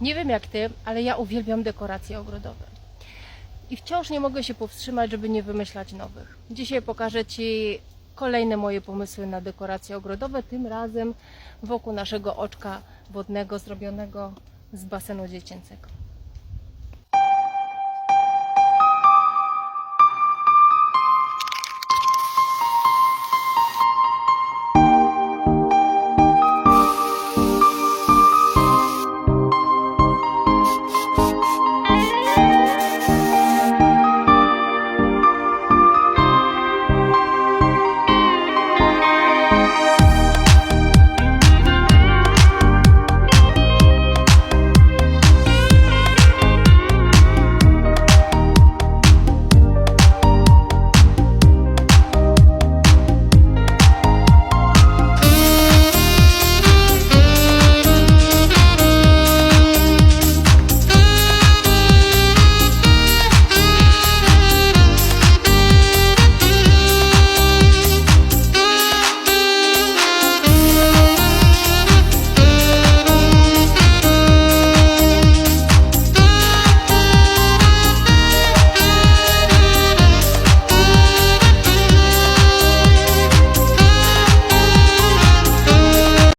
Nie wiem jak ty, ale ja uwielbiam dekoracje ogrodowe. I wciąż nie mogę się powstrzymać, żeby nie wymyślać nowych. Dzisiaj pokażę Ci kolejne moje pomysły na dekoracje ogrodowe, tym razem wokół naszego oczka wodnego zrobionego z basenu dziecięcego.